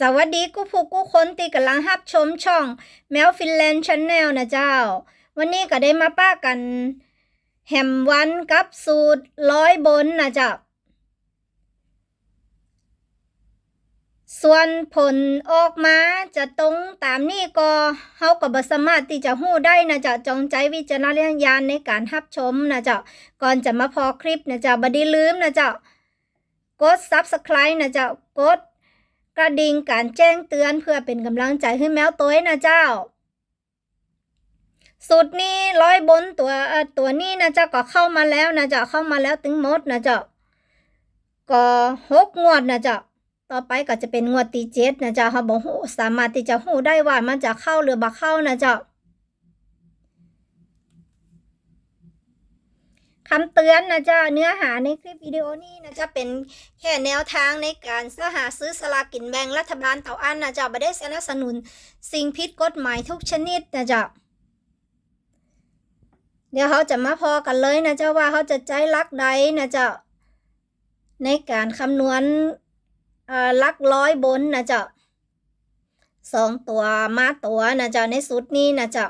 สวัสดีกูผู้กูคนที่กำลังรับชมช่องแมวฟินแลนด์ช n แนลนะเจ้า วันนี้ก็ได้มาป้ากัน แฮมวันกับสูตรร้อยบนนะเจ้า ส่วนผลออกมาจะตรงตามนี้ก็เฮาก็บ่สามารถที่จะฮู้ได้นะเจ้าจงใจวิจารณญาณในการรับชมนะเจ้าก่อนจะมาพอคลิปนะเจ้าบด้ลืมนะเจ้ากด Subscribe นะเจ้ากด กระดิ่งการแจ้งเตือนเพื่อเป็นกำลังใจให้แมวตัวนะเจ้า สุดนี้ร้อยบนตัวตัวนี้นะเจ้าก็เข้ามาแล้วนะเจ้าเข้ามาแล้วถึงหมดนะเจ้าก็หกงวดนะเจ้าต่อไปก็จะเป็นงวดที่เจ็ดนะเจ้าเขาบอกหูสามารถที่จะหูได้ว่ามันจะเข้าหรือบ่เข้านะเจ้า คำเตือนนะเจ้าเนื้อหาในคลิปวิดีโอนี้นะจะเป็นแค่แนวทางในการซื้อหาซื้อสลากกินแบ่งรัฐบาลเต่าอันนะจ๊ะไม่ได้สนับสนุน สิ่งผิดกฎหมายทุกชนิดนะจ๊ะเดี๋ยวเขาจะมาพอกันเลยนะจ๊ะว่าเขาจะใจลักใดนะจ๊ะในการคำนวณลักร้อยบนนะจ๊ะสองตัวมาตัวนะจ๊ะในสุดนี้นะจ๊ะ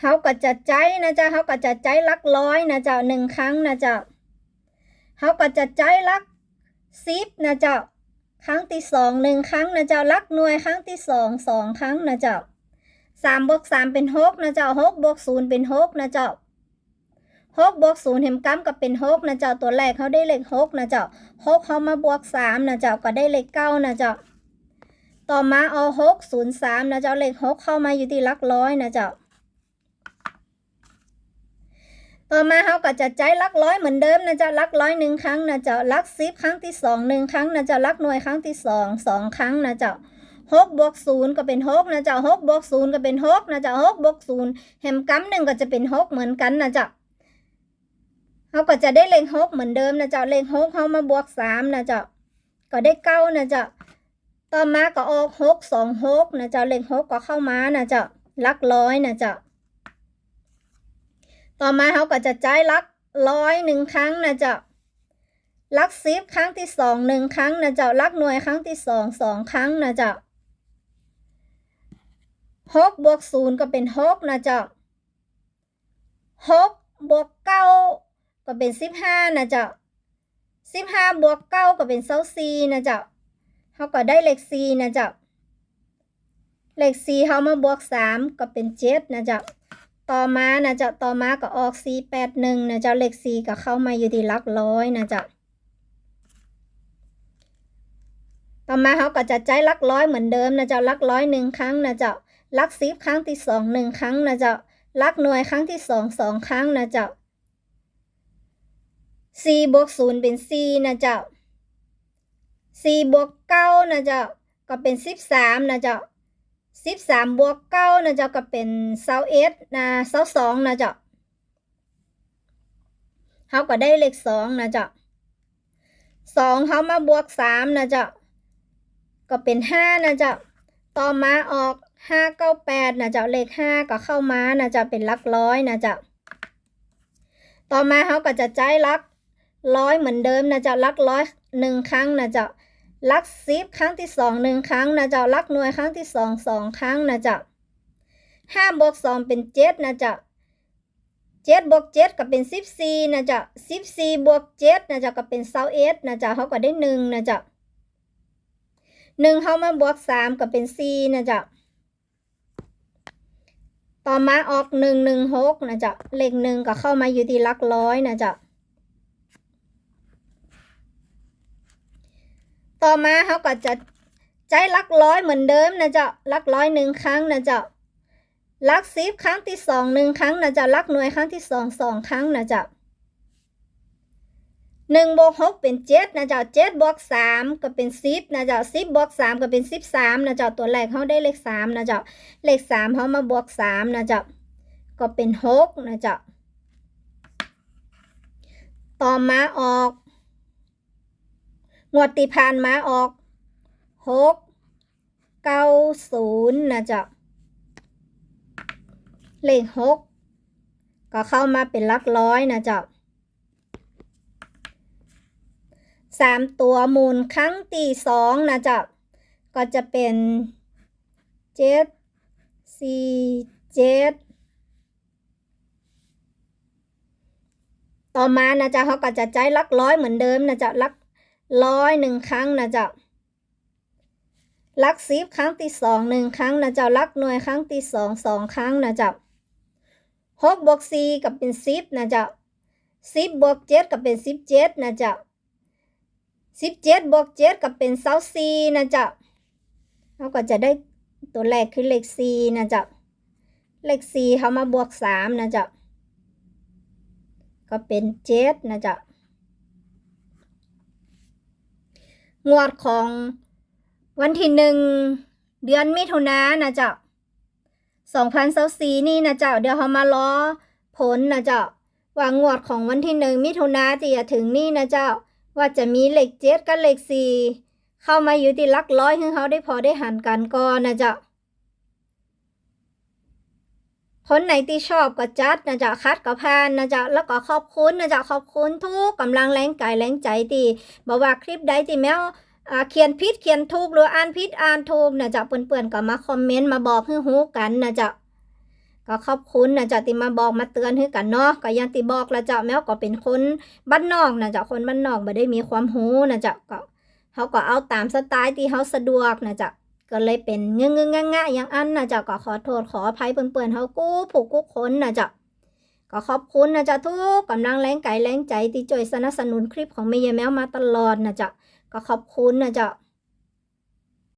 เขาก็จะใจนะจ๊ะเขาก็จะใจลักร้อยนะจ๊ะหนึ่งครั้งนะจ๊ะเขาก็จะใจลักสิบนะจ๊ะครั้งที่สองหนึ่งครั้งนะจ๊ะลักหน่วยครั้งที่สองสองครั้งนะจ๊ะสามบวกสามเป็นหกนะจ๊ะหกบวกศูนย์เป็นหกนะจ๊ะหกบวกศูนย์เห็มกัมก็เป็นหกนะจ๊ะตัวแรกเขาได้เลขหกนะจ๊ะหกเขามาบวกสามนะจ๊ะก็ได้เลขเก้านะจ๊ะต่อมาเอาหกศูนย์สามนะจ๊ะเลขหกเข้ามาอยู่ที่ลักร้อยนะจ๊ะ ต่อมาเขาก็จะใจลักร้อยเหมือนเดิมนะจ๊ะลักร้อยหนึ่งครั้งนะจ๊ะลักสิบครั้งที่สองหนึ่งครั้งนะจ๊ะลักหน่วยครั้งที่สองสองครั้งนะจ๊ะหกบวกศูนย์ก็เป็นหกนะจ๊ะหกบวกศูนย์ก็เป็นหกนะจ๊ะหกบวกศูนย์แหมกัมหนึ่งก็จะเป็นหกเหมือนกันนะจ๊ะเขาก็จะได้เลขหกเหมือนเดิมนะจ๊ะเลขหกเขามาบวกสามนะจ๊ะก็ได้เก้านะจ๊ะต่อมาก็ออกหกสองหกนะจ๊ะเลขหกก็เข้ามานะจ๊ะลักร้อยนะจ๊ะ ต่อมาเขาก็จะจ่ายลักร้อยหนึ่งครั้งนะเจ้าลักสิบครั้งที่สองหนึ่งครั้งนะเจ้าลักหน่วยครั้งที่สองสองครั้งนะเจ้าหกบวกศูนย์ก็เป็นหกนะเจ้าหกบวกเก้าก็เป็นสิบห้านะเจ้าสิบห้าบวกเก้าก็เป็นเซาซีนะเจ้าเขาก็ได้เลขซีนะเจ้าเลขซีเขามาบวกสามก็เป็นเจ็ดนะเจ้า ต่อมานะเจ้าต่อมาก็ออก4 8 1นะเจ้าเลข4ก็เข้ามาอยู่ที่หลักร้อยนะเจ้าต่อมาเขาก็จะใจหลักร้อยเหมือนเดิมนะเจ้าลักร้อยหนึ่งครั้งนะเจ้าลักสิบครั้งที่สองหนึ่งครั้งนะเจ้าลักหน่วยครั้งที่สองสองครั้งนะเจ้าสี่บวกศูนย์เป็นสี่นะเจ้าสี่บวกเก้านะเจ้าก็เป็นสิบสามนะเจ้า สิบสามบวกเก้านะเจ้าก็เป็นเซาเอสนะเซาสองนะเจ้าเขาก็ได้เลขสองนะเจ้าสองเขามาบวกสามนะเจ้าก็เป็นห้านะเจ้าต่อมาออกห้าเก้าแปดนะเจ้าเลขห้าก็เข้ามานะเจ้าเป็นลักร้อยนะเจ้าต่อมาเขาก็จะใจลักร้อยเหมือนเดิมนะเจ้าลักร้อยหนึ่งครั้งนะเจ้า ลักสิบครั้งที่สองหนึ่งครั้งนะเจ้าลักหน่วยครั้งที่สองสองครั้งนะเจ้าห้าบวกสองเป็นเจ็ดนะเจ้าเจ็ดบวกเจ็ดก็เป็นสิบสี่นะเจ้าสิบสี่บวกเจ็ดนะเจ้าก็เป็นเซาเอสนะเจ้าเขาก็ได้หนึ่งนะเจ้าหนึ่งเขามาบวกสามก็เป็นสี่นะเจ้าต่อมาออกหนึ่งหนึ่งหกนะเจ้าเลขหนึ่งก็เข้ามาอยู่ที่ลักร้อยนะเจ้า ต่อมาเขาก็จะใจลักร้อยเหมือนเดิมนะเจ้าลักร้อยหนึ่งครั้งนะเจ้าลักสิบครั้งที่สองหนึ่งครั้งนะเจ้าลักหน่วยครั้งที่สองสองครั้งนะเจ้าหนึ่งบวกหกเป็นเจ็ดนะเจ้าเจ็ดบวกสามก็เป็นสิบนะเจ้าสิบบวกสามก็เป็นสิบสามนะเจ้าตัวแรกเขาได้เลขสามนะเจ้าเลขสามเขามาบวกสามนะเจ้าก็เป็นหกนะเจ้าต่อมาออก งวดติผ่านมาออกหกเก้าศูนย์นะจ๊ะเลขหกก็เข้ามาเป็นลักร้อยนะจ๊ะสามตัวมูลครั้งตีสองนะจ๊ะก็จะเป็นเจ็ดสี่เจ็ดต่อมานะจ๊ะเขาก็จะใจลักร้อยเหมือนเดิมนะจ๊ะลัก ร้อยหนึ่งครั้งนะจ๊ะลักสิบครั้งที่สองหนึ่งครั้งนะจ๊ะลักหน่วยครั้งที่สองสองครั้งนะจ๊ะหกบวกสี่ก็เป็นสิบนะจ๊ะสิบบวกเจ็ดก็เป็นสิบเจ็ดนะจ๊ะสิบเจ็ดบวกเจ็ดก็เป็นเศร้าสี่นะจ๊ะเขาก็จะได้ตัวแรกคือเลขสี่นะจ๊ะเลขสี่เขามาบวกสามนะจ๊ะก็เป็นเจ็ดนะจ๊ะ งวดของวันที่หนึ่งเดือนมิถุนายนนะจ๊ะสองพันสี่นี่นะเจ้าเดี๋ยวเขามาล้อผลนะเจ้าว่างวดของวันที่หนึ่งมิถุนาที่จะถึงนี่นะเจ้า ว่าจะมีเลขเจ็ดกับเลขสี่เข้ามาอยู่ที่ลักร้อยให้เขาได้พอได้หันกันก่อนนะเจ้า คนไหนที่ชอบก็จัดนะจ๊ะคัดก็ผ่านนะจ๊ะแล้วก็ขอบคุณนะจ๊ะขอบคุณทุกกำลังแรงกายแรงใจที่บอกว่าคลิปใดที่แมวเขียนผิดเขียนถูกหรืออ่านผิดอ่านถูกนะจ๊ะเปื่อนๆก็มาคอมเมนต์มาบอกให้ฮู้กันนะจ๊ะก็ขอบคุณนะจ๊ะที่มาบอกมาเตือนให้กันเนาะก็ยังที่บอกล้วจ้ะแมวก็เป็นคนบ้านนอกนะจ๊ะคนบ้านนอกไม่ได้มีความรู้นะจ๊ะก็เขาก็เอาตามสไตล์ที่เขาสะดวกนะจ๊ะ ก็เลยเป็นเงื้องๆง่ายอย่างอันนะจ๊ะก็ขอโทษขออภัยเปื่อนๆเขากู้ผูกกู้คนนะจ๊ะก็ขอบคุณนะจ๊ะทุกกำลังแรงกายแรงใจที่จ่วยสนับสนุนคลิปของเมย์แมวมาตลอดนะจ๊ะก็ขอบคุณนะจ๊ะ